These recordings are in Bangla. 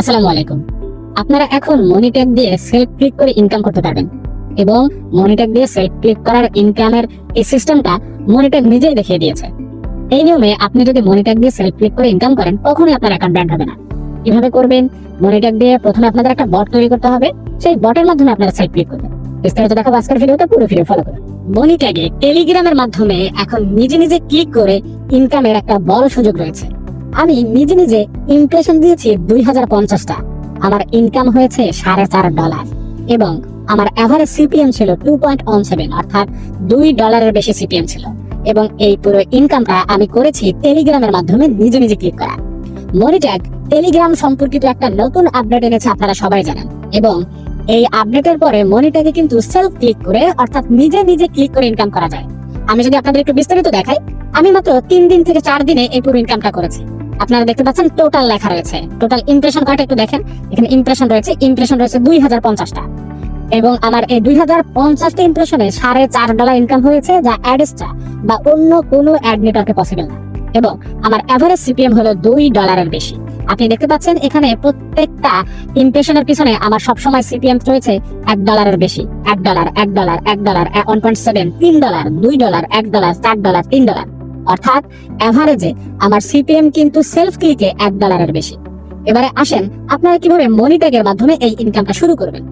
আসসালামু আলাইকুম। আপনারা এখন মনিট্যাগ দিয়ে সেলফ ক্লিক করে ইনকাম করতে পারবেন এবং মনিট্যাগ দিয়ে সেলফ ক্লিক করার ইনকামের এই সিস্টেমটা মনিট্যাগ নিজেই দেখিয়ে দিয়েছে। এই নিয়মে আপনি যদি মনিট্যাগ দিয়ে সেলফ ক্লিক করে ইনকাম করেন, কখনোই আপনার অ্যাকাউন্ট ব্যান্ড হবে না। কীভাবে করবেন? মনিট্যাগ দিয়ে প্রথমে আপনাদের একটা বট তৈরি করতে হবে। সেই বটের মাধ্যমে আপনারা সেলফ ক্লিক করবেন। বিস্তারিত দেখাবো আজকের ভিডিওতে, পুরো ভিডিও ফলো করুন। মনিট্যাগে টেলিগ্রামের মাধ্যমে এখন নিজে নিজে ক্লিক করে ইনকামের একটা বড় সুযোগ রয়েছে। আমি নিজে নিজে ইমপ্রেশন দিয়েছি দুই হাজার পঞ্চাশটা। আমার ইনকাম হয়েছে সাড়ে চার ডলার। এবং আমার অ্যাভারেজ সিপিএম ছিল টু পয়েন্ট ওয়ান সেভেন অর্থাৎ দুই ডলারের বেশি সিপিএম ছিল। এবং এই পুরো ইনকামটা আমি করেছি টেলিগ্রামের মাধ্যমে নিজে নিজে ক্লিক করা। মনিট্যাগ টেলিগ্রাম সম্পর্কিত একটা নতুন আপডেট এনেছে, আপনারা সবাই জানেন। এবং এই আপডেটের পরে মনিট্যাগে কিন্তু সেলফ ক্লিক করে, অর্থাৎ নিজে নিজে ক্লিক করে ইনকাম করা যায়। আমি যদি আপনাদের একটু বিস্তারিত দেখাই, আমি মাত্র তিন দিন থেকে চার দিনে এই পুরো ইনকামটা করেছি। আপনারা দেখতে পাচ্ছেন টোটাল লেখা রয়েছে। টোটাল ইমপ্রেশন কয়টা একটু দেখেন। এখানে ইমপ্রেশন রয়েছে ইমপ্রেশন রয়েছে দুই হাজার পঞ্চাশটা। এবং আমার এই দুই হাজার পঞ্চাশটা ইমপ্রেশনে সাড়ে চার ডলার ইনকাম হয়েছে, যা অ্যাডেসটা বা অন্য কোনো অ্যাড নেটওয়ার্কে পসিবল না। এবং আমার অ্যাভারেজ সিপিএম হলো দুই ডলারের বেশি। আপনি দেখতে পাচ্ছেন এখানে প্রত্যেকটা ইমপ্রেশনের পিছনে আমার সবসময় সিপিএম রয়েছে এক ডলারের বেশি। এক ডলার এক ডলার এক ডলার ওয়ান পয়েন্ট সেভেন তিন ডলার দুই ডলার এক ডলার চার ডলার তিন ডলার অর্থাৎ অ্যাভারেজে আমার সিপিএম কিন্তু সেলফ ক্লিকে এক ডলারের বেশি। এবারে আসেন, আপনারা কীভাবে মনিট্যাগের মাধ্যমে এই ইনকামটা শুরু করবেন?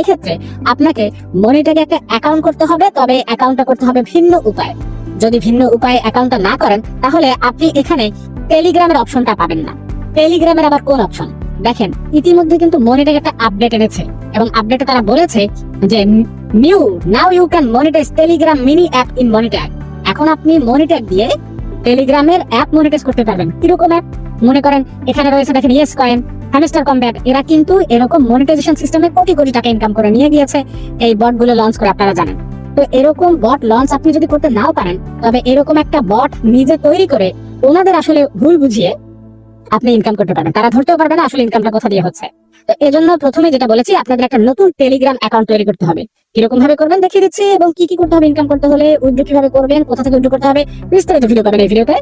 এক্ষেত্রে আপনাকে মনিট্যাগে একটা অ্যাকাউন্ট করতে হবে, তবে অ্যাকাউন্টটা করতে হবে ভিন্ন উপায়। যদি ভিন্ন উপায়ে অ্যাকাউন্টটা না করেন, তাহলে আপনি এখানে টেলিগ্রামের অপশনটা পাবেন না। টেলিগ্রামের আবার কোন অপশন দেখেন, ইতিমধ্যে কিন্তু মনিট্যাগ একটা আপডেট এনেছে, এবং আপডেটে তারা বলেছে যে new now you can monetize Telegram mini app in Monetag এখন আপনি মনিট্যাগ দিয়ে টেলিগ্রামের অ্যাপ মনিটাইজ করতে পারবেন। কীরকম অ্যাপ মনে করেন, এখানে রয়েছে, দেখেন ইয়েস কয়েন হ্যামস্টার এরা কিন্তু এরকম মনিটাইজেশন সিস্টেমে কোটি কোটি টাকা ইনকাম করে নিয়ে গিয়েছে। এই বটগুলো লঞ্চ করে আপনারা জানেন। তো এরকম বট লঞ্চ আপনি যদি করতে নাও পারেন, তবে এরকম একটা বট নিজে তৈরি করে ওনাদের আসলে ভুল বুঝিয়ে আপনি ইনকাম করতে পারবেন। তারা ধরতেও পারবে না, আসলে ইনকামটা কোথা দিয়ে হচ্ছে। তো এজন্য প্রথমে যেটা বলেছি, আপনাদের একটা নতুন টেলিগ্রাম অ্যাকাউন্ট তৈরি করতে হবে। কীরকম ভাবে করবেন দেখিয়ে দিচ্ছি এবং কি কি করতে হবে ইনকাম করতে হলে উইথড্র কীভাবে করবেন, কোথা থেকে উইথড্র করতে হবে, বিস্তারিত ভিডিও পাবেন এই ভিডিওতে।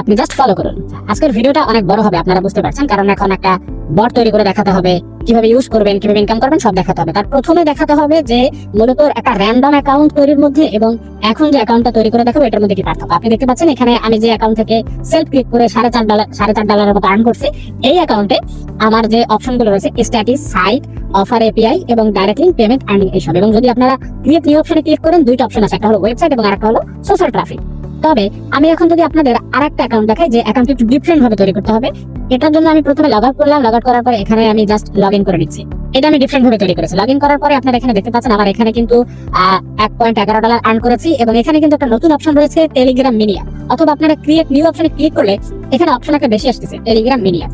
আপনি জাস্ট ফলো করুন। আজকের ভিডিওটা অনেক বড় হবে, আপনারা বুঝতে পারছেন, কারণ এখন একটা বট তৈরি করে দেখাতে হবে। কীভাবে ইউজ করবেন, কীভাবে ইনকাম করবেন, সব দেখাতে হবে। তার প্রথমে দেখাতে হবে যে মূলত একটা র্যান্ডম অ্যাকাউন্ট তৈরির মধ্যে এবং এখন যে অ্যাকাউন্টটা তৈরি করে দেখাবো, এটার মধ্যে কি পার্থক্য? আপনি দেখতে পাচ্ছেন এখানে আমি যে অ্যাকাউন্ট থেকে সেলফ ক্লিক করে সাড়ে চার ডলার সাড়ে চার ডলারের মতো আর্ন করছি, এই অ্যাকাউন্টে আমার যে অপশনগুলো রয়েছে স্ট্যাটিস সাইট অফার এপিআই এবং ডাইরেক্ট লিঙ্ক পেমেন্ট আর্নিং এইসব এবং যদি আপনারা ক্রিয়েট নিউ অপশনে ক্লিক করেন, দুইটা অপশন আছে, একটা হলো ওয়েবসাইট এবং আরেকটা হলো সোশ্যাল ট্রাফিক তবে আমি এখন যদি আপনাদের আরেকটা অ্যাকাউন্ট দেখাই, যে অ্যাকাউন্ট একটু ডিফারেন্ট ভাবে তৈরি করতে হবে এটার জন্য আমি প্রথমে লগ আউট করলাম লগ আউট করার পরে এখানে আমি জাস্ট লগ ইন করে নিচ্ছি। এটা আমি ডিফারেন্ট ভাবে তৈরি করেছি। লগ ইন করার পরে আপনারা এখানে দেখতে পাচ্ছেন আমার এখানে কিন্তু এক পয়েন্ট এগারো ডলার আর্ন করেছি এবং এখানে কিন্তু একটা নতুন অপশন রয়েছে টেলিগ্রাম মিনিয়া অথবা আপনারা ক্রিয়েট নিউ অপশনে ক্লিক করলে এখানে অপশন একটা বেশি আসতেছে টেলিগ্রাম মিনিয়া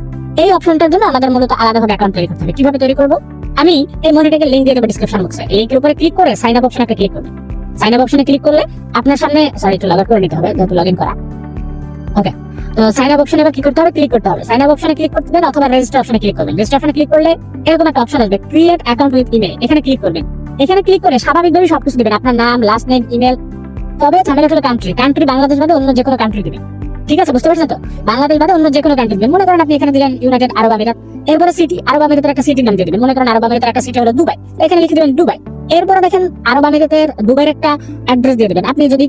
এই অপশনটার জন্য আমাদের মূলত আলাদাভাবে অ্যাকাউন্ট তৈরি করতে হবে। কীভাবে তৈরি করব? আমি এই মনিটাকে লিঙ্ক দিয়ে দেবো ডিসক্রিপশন বক্সে লিঙ্কের উপরে ক্লিক করে সাইন আপ অপশন একটা ক্লিক করবেন। সাইন আপ অপশনে ক্লিক করলে আপনার সামনে সরি একটু লগ আউট করে নিতে হবে, যেহেতু লগ ইন করা। ওকে সাইন আপ অপশনে কি করতে হবে ক্লিক করতে হবে। সাইন আপ অপশনে ক্লিক করতে অথবা রেজিস্টার অপশনে ক্লিক করবেন। রেজিস্টার অপশনে ক্লিক করলে এরকম একটা অপশন আসবে ক্রিয়েট অ্যাকাউন্ট উইথ ইমেল এখানে ক্লিক করবেন। এখানে ক্লিক করে স্বাভাবিকভাবে সবকিছু দিবেন। আপনার নাম লাস্ট নেম ইমেল তবে ঝামেলা হলো কান্ট্রি কান্ট্রি বাংলাদেশ বাদে অন্য যে কোনো কান্ট্রি দিবেন। ঠিক আছে, বুঝতে পারছেন তো? বাংলাদেশ বাদে অন্য যে কোনো কান্ট্রি মনে করেন আপনি এখানে দিলেন ইউনাইটেড আরব আমিরাত এরপরে সিটি আরব আমিরাতের একটা নাম দিয়ে দিবেন। মনে করেন আরব আমিরাতের একটা সিটি হলো দুবাই এখানে লিখে দিবেন দুবাই এরপরে দেখেন আরব আমিরাতের দুবাইয়ের একটা অ্যাড্রেস দিয়ে দেবেন। আপনি যদি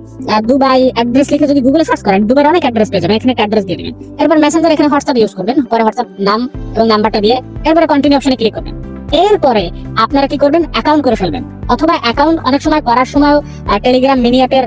দুবাই অ্যাড্রেস লিখে যদি গুগলে সার্চ করেন, দুবাইয়ের অনেক অ্যাড্রেস পেয়ে যাবেন, এখানে একটা অ্যাড্রেস দিয়ে দেবেন। এরপর মেসেঞ্জার এখানে হোয়াটসঅ্যাপ ইউজ করবেন, পরে হোয়াটসঅ্যাপ নাম এবং নাম্বারটা দিয়ে এরপরে কন্টিনিউ অপশনে ক্লিক করবেন। এরপরে আপনারা কি করবেন? অ্যাকাউন্ট করে ফেলবেন। অথবা অ্যাকাউন্ট অনেক সময় করার সময় টেলিগ্রাম মিনি অ্যাপের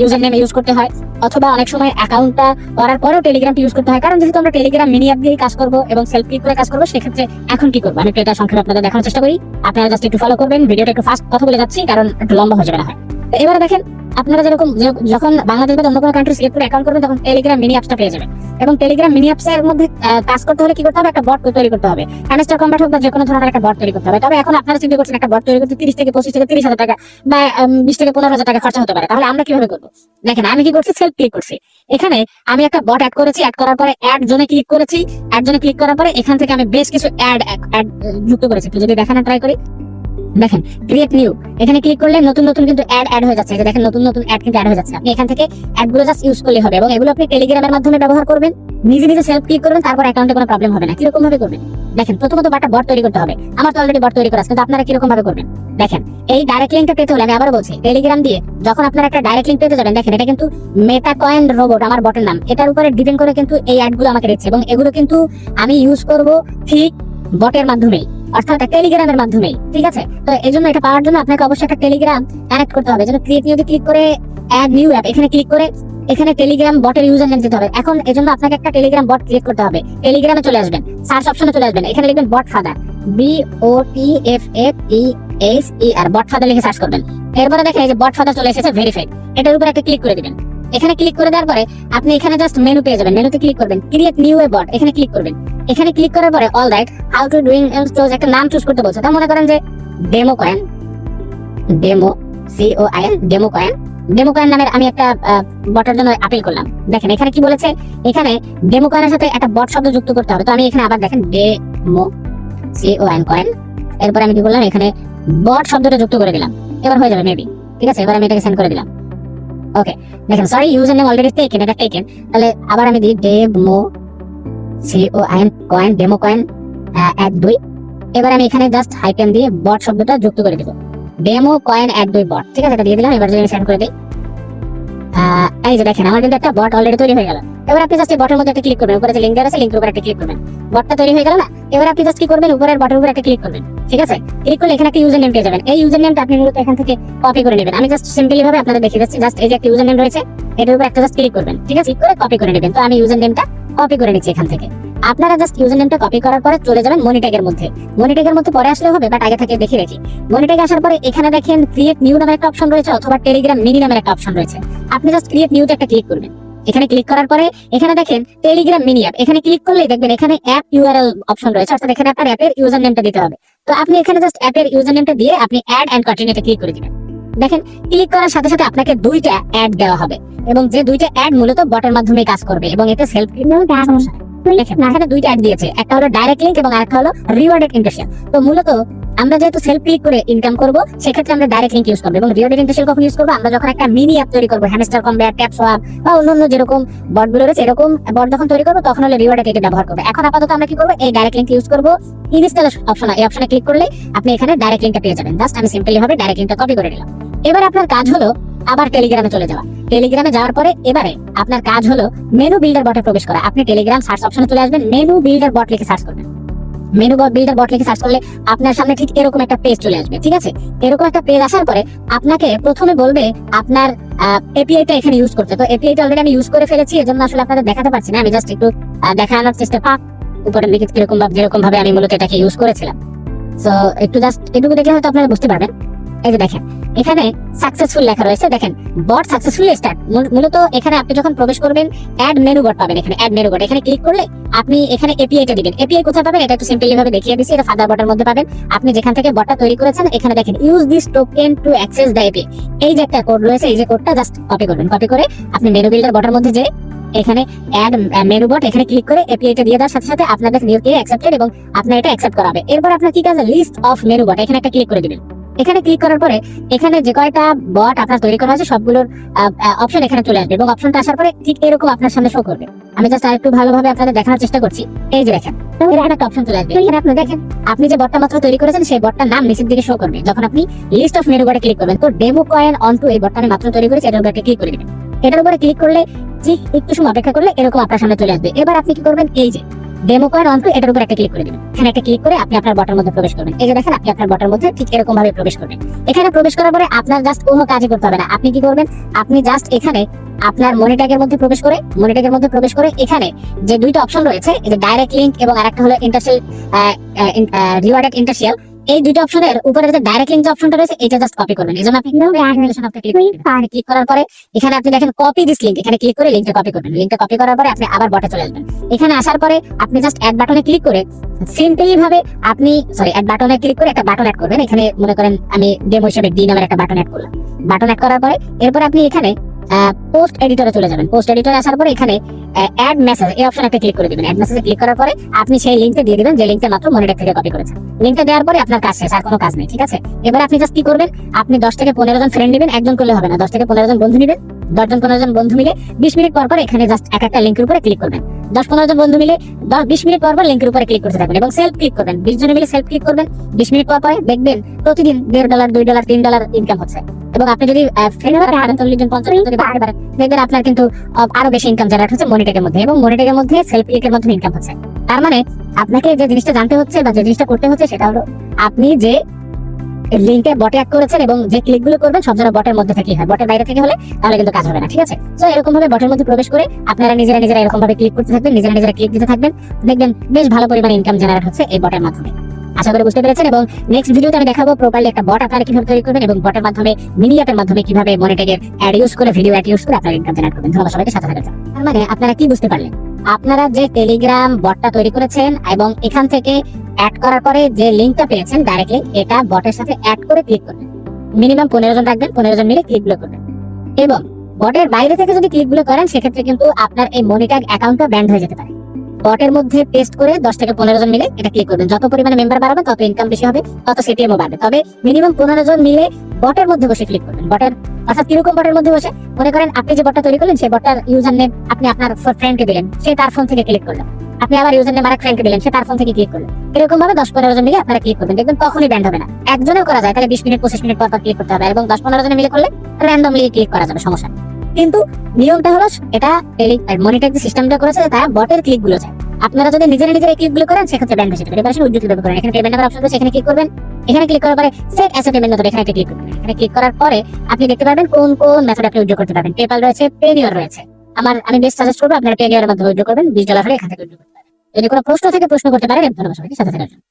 ইউজার নেম ইউজ করতে হয়। অথবা অনেক সময় অ্যাকাউন্টটা করার পরেও টেলিগ্রাম ইউজ করতে হয়। কারণ যেহেতু আমরা টেলিগ্রাম মিনি অ্যাপ দিয়েই কাজ করব এবং সেলফ ক্লিক করে কাজ করব, সেক্ষেত্রে এখন কি করব? আমি এটা সংক্ষেপে আপনাদের দেখানোর চেষ্টা করি। আপনারা জাস্ট একটু ফলো করবেন, ভিডিওটা একটু ফাস্ট কথা বলে যাচ্ছি, কারণ একটু লম্বা হয়ে যাবে না হয়। এবারে দেখেন আপনারা যেরকম যখন বাংলাদেশ বা অন্য কোনো কান্ট্রি সিলেক্ট করে অ্যাকাউন্ট করবেন, তখন টেলিগ্রাম মিনি অ্যাপসটা পেয়ে যাবেন। এবং টেলিগ্রাম মিনি অ্যাপস এর মধ্যে কাজ করতে হলে কি করতে হবে? একটা বট তৈরি করতে হবে। হ্যান্ডস্টার কম্বাট হোক বা যে কোনো ধরনের একটা বট তৈরি করতে হবে। তবে এখন আপনারা চিন্তা করছেন, একটা বট তৈরি করতে তিরিশ থেকে পঁচিশ থেকে তিরিশ হাজার টাকা বা বিশ থেকে পনেরো হাজার টাকা খরচা হতে পারে। তাহলে আমরা কীভাবে করব? দেখেন, আমি কি করছি? সেলফ ক্লিক করছি। এখানে আমি একটা বট অ্যাড করেছি অ্যাড করার পরে অ্যাড জোনে ক্লিক করেছি। অ্যাড জোনে ক্লিক করার পরে এখান থেকে আমি বেশ কিছু অ্যাড অ্যাড যুক্ত করেছি। যদি দেখানো ট্রাই করি। দেখেন ক্রিয়েট নিউ এখানে ক্লিক করলে নতুন নতুন কিন্তু অ্যাড অ্যাড হয়ে যাচ্ছে। এই যে দেখেন, নতুন নতুন অ্যাড কিন্তু অ্যাড হয়ে যাচ্ছে। আপনি এখান থেকে অ্যাডগুলো জাস্ট ইউজ করলে হবে এবং এগুলো আপনি টেলিগ্রামের মাধ্যমে ব্যবহার করবেন। নিজে নিজে সেলফ ক্লিক করবেন, তারপর অ্যাকাউন্টে কোনো প্রবলেম হবে না। কীরকম ভাবে করবেন? দেখেন, প্রথমত একটা বট তৈরি করতে হবে। আমার তো অলরেডি বট তৈরি করা আছে, কিন্তু আপনারা কীরকম ভাবে করবেন? দেখেন, এই ডাইরেক্ট লিঙ্কটা পেতে হলে আমি আবার বলছি টেলিগ্রাম দিয়ে যখন আপনারা একটা ডাইরেক্ট লিঙ্ক পেতে যাবেন, দেখেন, এটা কিন্তু মেটা কয়েন রোবট আমার বটের নাম। এটার উপরে ডিপেন্ড করে কিন্তু এই অ্যাডগুলো আমাকে দিচ্ছে এবং এগুলো কিন্তু আমি ইউজ করব ঠিক বটের মাধ্যমেই। অর্থাৎ টেলিগ্রামের মাধ্যমেই ঠিক আছে? তো এই জন্য এটা পাওয়ার জন্য আপনাকে অবশ্যই একটা টেলিগ্রাম কানেক্ট করতে হবে। যেন ক্রিয়েট নিউতে ক্লিক করে অ্যাড নিউ অ্যাপ এখানে ক্লিক করে এখানে টেলিগ্রাম বটের ইউজার নেম দিতে হবে। এখন এজন্য আপনাকে একটা টেলিগ্রাম বট ক্রিয়েট করতে হবে। টেলিগ্রামে চলে আসবেন সার্চ অপশনে চলে আসবেন। এখানে লিখবেন bot father B O T F F E S E R bot father লিখে সার্চ করবেন। এরপরে দেখেন এই যে বট ফাদার চলে এসেছে ভেরিফাইড এটার উপর একটা ক্লিক করে দিবেন। এখানে ক্লিক করে দেওয়ার পরে আপনি এখানে জাস্ট মেনু পেয়ে যাবেন। মেনুতে ক্লিক করবেন। ক্রিয়েট নিউ এ বট এখানে ক্লিক করবেন। এখানে ক্লিক করার পরে all right how to doing choose একটা নাম চুজ করতে বলছে। তা মনে করেন যে demo coin demo C O I N demo coin demo coin নামের আমি একটা বটের জন্য আপিল করলাম। দেখেন, এখানে কি বলেছে? এখানে ডেমো কয়েনের সাথে একটা বট শব্দ যুক্ত করতে হবে। তো আমি এখানে আবার দেখেন demo C O I N coin এরপর আমি কি করলাম এখানে বট শব্দটা যুক্ত করে দিলাম। এবার হয়ে যাবে মেবি ঠিক আছে? এবার আমি এটাকে সেন্ড করে দিলাম। ওকে দেখেন sorry user name already taken এটা টেকেন তাহলে আবার আমি দিই ডেমো কয়েন ডেমো কয়েন এক, দুই। এবার আমি এখানে জাস্ট দিয়ে বট শব্দটা যুক্ত করে দেবো। ডেমো কয়েন এক, দুই বট ঠিক আছে, এটা দিয়ে দিলাম, এবার যদি আমি সেন্ড করে দিই। এই যে দেখেন, আমার কিন্তু একটা বট অলরেডি তৈরি হয়ে গেল। এবার আপনি জাস্ট বটের মধ্যে একটা ক্লিক করবেন, উপরে যে লিঙ্ক আছে লিঙ্কের উপর একটা ক্লিক করবেন। বটটা তৈরি হয়ে গেল না? এবার আপনি জাস্ট কি করবেন, উপরের বটের উপর একটা ক্লিক করবেন। ঠিক আছে? ক্লিক করলে এখানে একটা ইউজার নেম পেয়ে যাবেন। এই ইউজার নেমটা আপনি মূলত এখান থেকে কপি করে নেবেন। আমি জাস্ট সিম্পলি ভাবে আপনাদের দেখিয়ে যাচ্ছি জাস্ট এই যে একটা ইউজার নেম রয়েছে, এটার উপর একটা জাস্ট ক্লিক করবেন। ঠিক আছে? ক্লিক করে কপি করে নেবেন। তো আমি ইউজার নেমটা কপি করে নিচ্ছি এখান থেকে। আপনারা জাস্ট ইউজার নেমটা কপি করার পরে চলে যাবেন মনিট্যাগের মধ্যে। মনিট্যাগের মধ্যে পরে আসলে হবে বাট আগে থেকে দেখে রাখি। মনিট্যাগ আসার পরে এখানে দেখেন ক্রিয়েট নিউ নামের একটা অপশন রয়েছে অথবা টেলিগ্রাম মিনি নামের একটা অপশন রয়েছে। আপনি জাস্ট ক্রিয়েট নিউতে একটা ক্লিক করবেন। এখানে ক্লিক করার পরে এখানে দেখেন টেলিগ্রাম মিনি অ্যাপ এখানে ক্লিক করলেই দেখবেন এখানে অ্যাপ ইউআরএল অপশন রয়েছে, অর্থাৎ এখানে আপনার অ্যাপের ইউজার নেমটা দিতে হবে। তো আপনি এখানে জাস্ট অ্যাপের ইউজার নেমটা দিয়ে আপনি অ্যাড এন্ড কন্টিনিউতে ক্লিক করে দিবেন। দেখেন ক্লিক করার সাথে সাথে আপনাকে দুইটা অ্যাড দেওয়া হবে। এবং যে দুইটা অ্যাড মূলত বটের মাধ্যমে কাজ করবে এবং এতে সেলফ দেখেন এখানে দুইটা অ্যাড দিয়েছে একটা হলো ডাইরেক্ট লিংক এবং আরেকটা হলো রিওয়ার্ডেড ইন্টারশিপ তো মূলত আমরা যেহেতু সেলফ ক্লিক করে ইনকাম করব সেক্ষেত্রে আমরা ডাইরেক্ট লিংক ইউজ করব এবং রিওয়ার্ডেড ইন্টারশিপ কখন ইউজ করব? আমরা যখন একটা মিনি অ্যাপ তৈরি করব হ্যামস্টার কম্বেয়ার ট্যাপ সোয়াপ বা অন্যান্য যেরকম বটগুলো রয়েছে এরকম বট যখন তৈরি করব তখন হলে রিওয়ার্ডেড এটা ব্যবহার করব। এখন আপাতত আমরা কি করব? এই ডাইরেক্ট লিংক ইউজ করব। ইনস্টল অপশন এই অপশনে ক্লিক করলে আপনি এখানে ডাইরেক্ট লিংকটা পেয়ে যাবেন। জাস্ট আমি সিম্পলি ভাবে ডাইরেক্ট লিংকটা কপি করে নিলাম। এবার আপনার কাজ হলো আবার টেলিগ্রামে চলে যাওয়া। টেলিগ্রামে যাওয়ার পরে এবারে আপনার কাজ হলো মেনু বিল্ডার বটে প্রবেশ করা। আপনি টেলিগ্রাম সার্চ অপশনে চলে আসবেন মেনু বিল্ডার বট লিখে সার্চ করবেন। মেনু বট বিল্ডার বট লিখে সার্চ করলে আপনার সামনে ঠিক এরকম একটা পেজ চলে আসবে, ঠিক আছে? এরকম একটা পেজ আসার পরে আপনাকে প্রথমে বলবে আপনার এপিআইটা এখানে ইউজ করতে। তো এপিআইটা অলরেডি আমি ইউজ করে ফেলেছি, এজন্য আসলে আপনাদের দেখাতে পারছি না। আমি জাস্ট একটু দেখানোর চেষ্টা পাক উপরে লিখিত কীরকম ভাবে যেরকম ভাবে আমি মূলত এটাকে ইউজ করেছিলাম। সো একটু জাস্ট এটুকু দেখলে হয়তো আপনারা বুঝতে পারবেন। এই যে দেখেন, এখানে সাকসেসফুল লেখা রয়েছে। দেখেন বট সাকসেসফুলি স্টার্ট মূলত এখানে আপনি যখন প্রবেশ করবেন অ্যাড মেনু বট পাবেন এখানে অ্যাড মেনু বট এখানে ক্লিক করলে আপনি এখানে এপিআইটা দিবেন। এপিআই কোথায় পাবেন? এটা একটু সিম্পলি ভাবে দেখিয়ে দিচ্ছি। এটা ফাদার বটের মধ্যে পাবেন। আপনি যেখান থেকে বটটা তৈরি করেছেন, এখানে দেখেন use this token to access the API এই যে একটা কোড রয়েছে, এই যে কোডটা জাস্ট কপি করবেন। কপি করে আপনি মেনু বিল্ডার বটের মধ্যে যে এখানে অ্যাড মেনু বট এখানে ক্লিক করে এপিআইটা দিয়ে দেওয়ার সাথে সাথে আপনাদের নিউকে অ্যাকসেপ্টেড এবং আপনার এটা অ্যাকসেপ্ট করাবে এরপর আপনার কি কাজ? লিস্ট অফ মেনু বট এখানে একটা ক্লিক করে দিবেন। এখানে ক্লিক করার পরে এখানে যে কয়টা বট আপনার তৈরি করা আছে সবগুলোর অপশন এখানে চলে আসবে এবং অপশনটা আসার পরে ঠিক এরকম আপনার সামনে শো করবে। আমি জাস্ট আরেকটু ভালোভাবে আপনাদের দেখানোর চেষ্টা করছি। এই যে দেখেন আপনি যে বটটা মাত্র তৈরি করেছেন, সেই বটটার নাম নিচের দিকে শো করবে। যখন আপনি লিস্ট অফ বটে ক্লিক করবেন, তো ডেমো কয়েন অন টু এই বটটা মাত্র তৈরি করেছি, এটার উপরে ক্লিক করে দিবেন। এটার উপরে ক্লিক করলে ঠিক একটু সময় অপেক্ষা করলে এরকম আপনার সামনে চলে আসবে। এবার আপনি কি করবেন, এই যে ডেমো কার্ড অন এটার উপর একটা ক্লিক করে দিবেন। এখানে একটা ক্লিক করে আপনি আপনার বটার মধ্যে প্রবেশ করবেন। এই যে দেখেন, আপনি আপনার বটার মধ্যে ঠিক এরকম ভাবে প্রবেশ করবেন। এখানে প্রবেশ করার পরে আপনার জাস্ট কোনো কাজই করতে হবে না। আপনি কি করবেন? আপনি জাস্ট এখানে আপনার মনিট্যাগের মধ্যে প্রবেশ করে মনিট্যাগের মধ্যে প্রবেশ করে এখানে যে দুইটা অপশন রয়েছে যে ডাইরেক্ট লিংক এবং আরেকটা হলো ইন্টারশিয়াল রিওয়ার্ডেড ইন্টারশিয়াল এই দুইটা অপশনের উপরে যে ডাইরেক্ট লিংক অপশনটা রয়েছে, এটা জাস্ট কপি করবেন এজন্য আপনি ক্লিক করার পরে এখানে আপনি দেখেন কপি দিস লিংক এখানে ক্লিক করে লিংকটা কপি করবেন। লিংকটা কপি করার পরে আপনি আবার বটে চলে আসবেন। এখানে আসার পরে আপনি জাস্ট অ্যাড বাটনে ক্লিক করে সিম্পলি ভাবে আপনি সরি অ্যাড বাটনে ক্লিক করে একটা বাটন অ্যাড করবেন। এখানে মনে করেন আমি ডেমো হিসেবে ডি নামের একটা বাটন অ্যাড করলাম। বাটন অ্যাড করার পরে এরপর আপনি এখানে পোস্ট এডিটরে চলে যাবেন। পোস্ট এডিটরে আসার পরে এখানে অ্যাড মেসেজ এই অপশন একটা ক্লিক করে দিবেন। অ্যাড মেসেজে ক্লিক করার পরে আপনি সেই লিঙ্কটা দিয়ে দিবেন, যে লিঙ্কটা মাত্র মনিটর থেকে কপি করেছেন। লিঙ্কটা দেওয়ার পরে আপনার কাজ শেষ, আর কোনো কাজ নেই, ঠিক আছে? এবার আপনি জাস্ট কি করবেন? আপনি দশ থেকে পনেরো জন ফ্রেন্ড নেবেন, একজন করলে হবে না। দশ থেকে পনেরো জন বন্ধু নেবেন, দশজন পনেরো জন বন্ধু মিলে বিশ মিনিট পর পর এখানে জাস্ট এক একটা লিঙ্কের উপরে ক্লিক করবেন। দশ পনেরো জন বন্ধু মিলে দশ, বিশ মিনিট পর পর লিঙ্কের উপরে ক্লিক করতে থাকবেন এবং সেলফ ক্লিক করবেন। বিশ জন মিলে সেলফ ক্লিক করবেন, বিশ মিনিট পর পরে দেখবেন প্রতিদিন দেড় ডলার দুই ডলার তিন ডলার ইনকাম হচ্ছে। এবং আপনি যদি দেখবেন আপনার কিন্তু আরও বেশি ইনকাম জেনারেট হচ্ছে মনিটেকের মধ্যে এবং মনিটেকের মধ্যে সেলফ ক্লিকের মাধ্যমে ইনকাম হচ্ছে। তার মানে আপনাকে যে জিনিসটা জানতে হচ্ছে বা যে জিনিসটা করতে হচ্ছে সেটা হলো আপনি যে লিঙ্কে বটে অ্যাড করেছেন এবং যে ক্লিকগুলো করবেন সব যেন বটের মধ্যে থেকেই হয়। বটের বাইরে থেকে হলে তাহলে কিন্তু কাজ হবে না, ঠিক আছে? তো এরকম ভাবে বটের মধ্যে প্রবেশ করে আপনারা নিজেরা নিজেরা এরকম ভাবে ক্লিক করতে থাকবেন, নিজেরা নিজেরা ক্লিক দিতে থাকবেন। দেখবেন বেশ ভালো পরিমাণে ইনকাম জেনারেট হচ্ছে এই বটের মাধ্যমে। আশা করি বুঝতে পেরেছেন এবং নেক্সট ভিডিওতে আমি দেখাবো প্রপারলি একটা বট আপনারা কীভাবে তৈরি করবেন এবং বটের মাধ্যমে মিনি অ্যাপের মাধ্যমে কীভাবে মনিটেগের অ্যাড ইউজ করে ভিডিও অ্যাড ইউজ করে আপনারা ইনকাম জেনারেট করবেন। ধন্যবাদ সবাইকে, সাথে থাকার জন্য। তার মানে আপনারা কি বুঝতে পারলেন? আপনারা যে টেলিগ্রাম বটটা তৈরি করেছেন এবং এখান থেকে অ্যাড করার পরে যে লিঙ্কটা পেয়েছেন ডাইরেক্টলি এটা বটের সাথে অ্যাড করে ক্লিক করবেন। মিনিমাম পনেরো জন রাখবেন পনেরো জন মিলে ক্লিকগুলো করবেন। এবং বটের বাইরে থেকে যদি ক্লিকগুলো করেন, সেক্ষেত্রে কিন্তু আপনার এই মনিট্যাগ অ্যাকাউন্টটা ব্যান্ড হয়ে যেতে পারে। বটের মধ্যে পেস্ট করে দশ থেকে পনেরো জন মিলে এটা ক্লিক করবেন। যত পরিমাণে মেম্বার বাড়াবে তত ইনকাম বেশি হবে, তত সিটিএমও বাড়বে। তবে মিনিমাম পনেরো জন মিলে বটের মধ্যে বসে ক্লিক করবেন। বটের অর্থাৎ কীরকম বটের মধ্যে বসে? মনে করেন আপনি যে বটটা তৈরি করলেন, সেই বটটার ইউজার নেম আপনি আপনার ফ্রেন্ডকে দিলেন, সে তার ফোন থেকে ক্লিক করল। আপনি আবার ইউজার নেম আরেক ফ্রেন্ডকে দিলেন, সে তার ফোন থেকে ক্লিক করল। এরকম ভাবে দশ পনেরো জন মিলে আপনারা ক্লিক করবেন, দেখবেন কখনই ব্যান্ড হবে না। একজনেও করা যায়, তাহলে বিশ মিনিট, পঁচিশ মিনিট পর পর ক্লিক করতে হবে এবং দশ পনেরো জনে মিলে করলে র্যান্ডমলি ক্লিক করা যাবে, সমস্যা কিন্তু নিয়মটা হলো এটা মনিটর যে সিস্টেমটা করেছে, তারা বটের ক্লিকগুলো চায় আপনারা যদি নিজেরা নিজেরা ক্লিকগুলো করেন, সেক্ষেত্রে ব্যান্ড হয়ে যাবে। এবার আসলে উদ্যোগ কীভাবে করেন, এখানে পেমেন্ট নাম্বার অপশন এখানে ক্লিক করবেন। এখানে ক্লিক করার পরে সেট অ্যাসেট পেমেন্ট মেথড এখানে ক্লিক করবেন। এখানে ক্লিক করার পরে আপনি দেখতে পারবেন কোন কোন মেথড আপনি উদ্যোগ করতে পারবেন। পেপাল রয়েছে পেনিয়র রয়েছে। আমার, আমি বেস্ট সাজেস্ট করব আপনারা গেলে মাধ্যমে উইড্রো করবেন বিশ ডলার হলে এখান থেকে উইড্রো করতে পারেন যদি কোনো প্রশ্ন থেকে, প্রশ্ন করতে পারেন, ধন্যবাদ সবাইকে, সাথে থাকার জন্য।